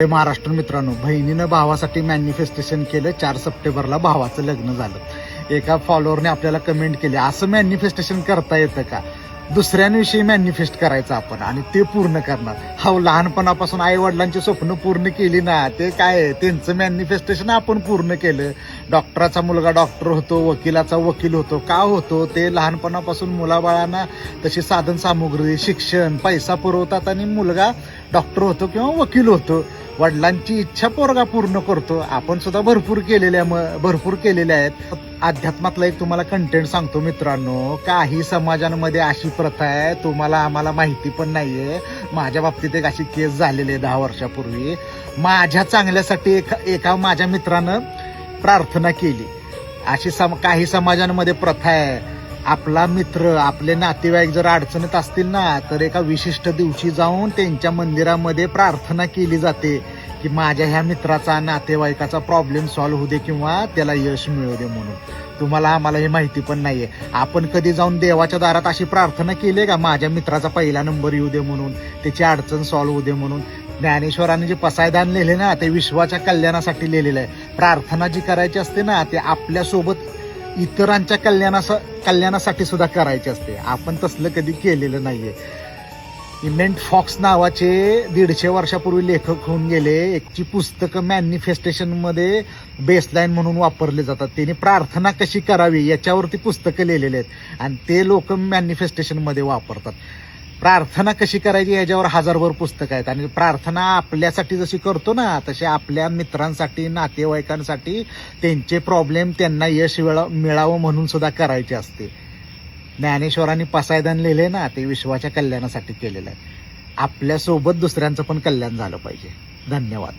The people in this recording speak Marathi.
महाराष्ट्र मित्रांनो बहिणीनं भावासाठी मॅनिफेस्टेशन केलं चार सप्टेंबरला भावाचं लग्न झालं. एका फॉलोअरने आपल्याला कमेंट केली असं मॅनिफेस्टेशन करता येतं का? दुसऱ्यांविषयी मॅनिफेस्ट करायचं आपण. आणि ते पूर्ण करणार. हा लहानपणापासून आई वडिलांची स्वप्न पूर्ण केली ना ते काय आहे? त्यांचं मॅनिफेस्टेशन आपण पूर्ण केलं. डॉक्टराचा मुलगा डॉक्टर होतो वकिलाचा वकील होतो का होतो ते लहानपणापासून मुलाबाळांना तशी साधन सामुग्री शिक्षण पैसा पुरवतात आणि मुलगा डॉक्टर होतो किंवा वकील होतो वडिलांची इच्छा पोरगा पूर्ण करतो. आपण सुद्धा भरपूर केलेल्या भरपूर केलेल्या आहेत. अध्यात्मातला एक तुम्हाला कंटेंट सांगतो मित्रांनो. काही समाजांमध्ये अशी प्रथा आहे तुम्हाला आम्हाला माहिती पण नाहीये. माझ्या बाबतीत एक अशी केस झालेली आहे दहा वर्षापूर्वी. माझ्या चांगल्यासाठी एका एका माझ्या मित्रानं प्रार्थना केली. अशी सम काही समाजांमध्ये प्रथा आहे. आपला मित्र आपले नातेवाईक जर अडचणीत असतील ना तर एका विशिष्ट दिवशी जाऊन त्यांच्या मंदिरामध्ये प्रार्थना केली जाते की माझ्या ह्या मित्राचा नातेवाईकाचा प्रॉब्लेम सॉल्व्ह होऊ दे किंवा त्याला यश मिळू दे म्हणून. तुम्हाला आम्हाला हे माहिती पण नाहीये. आपण कधी जाऊन देवाच्या दारात अशी प्रार्थना केली का? माझ्या मित्राचा पहिला नंबर येऊ दे म्हणून त्याची अडचण सॉल्व्ह होऊ दे म्हणून. ज्ञानेश्वरांनी जे पसायदान लिहिले ना ते विश्वाच्या कल्याणासाठी लिहिलेलं आहे. प्रार्थना जी करायची असते ना ते आपल्यासोबत इतरांच्या कल्याणासा कल्याणासाठी सुद्धा करायची असते. आपण तसलं कधी केलेलं नाहीये. इमेंट फॉक्स नावाचे दीडशे वर्षापूर्वी लेखक होऊन गेले. एकची पुस्तकं मॅनिफेस्टेशनमध्ये बेसलाईन म्हणून वापरले जातात. त्यांनी प्रार्थना कशी करावी याच्यावरती पुस्तकं लिहिलेले आहेत. आणि ते लोक मॅनिफेस्टेशनमध्ये वापरतात. प्रार्थना कशी करायची याच्यावर हजारभर पुस्तकं आहेत. आणि प्रार्थना आपल्यासाठी जशी करतो ना तशी आपल्या मित्रांसाठी नातेवाईकांसाठी त्यांचे प्रॉब्लेम त्यांना यश मिळा- मिळावं म्हणून सुद्धा करायचे असते. ज्ञानेश्वरांनी पसायदान लिहिले ना ते विश्वाच्या कल्याणासाठी केलेलं आहे. आपल्यासोबत दुसऱ्यांचं पण कल्याण झालं पाहिजे. धन्यवाद.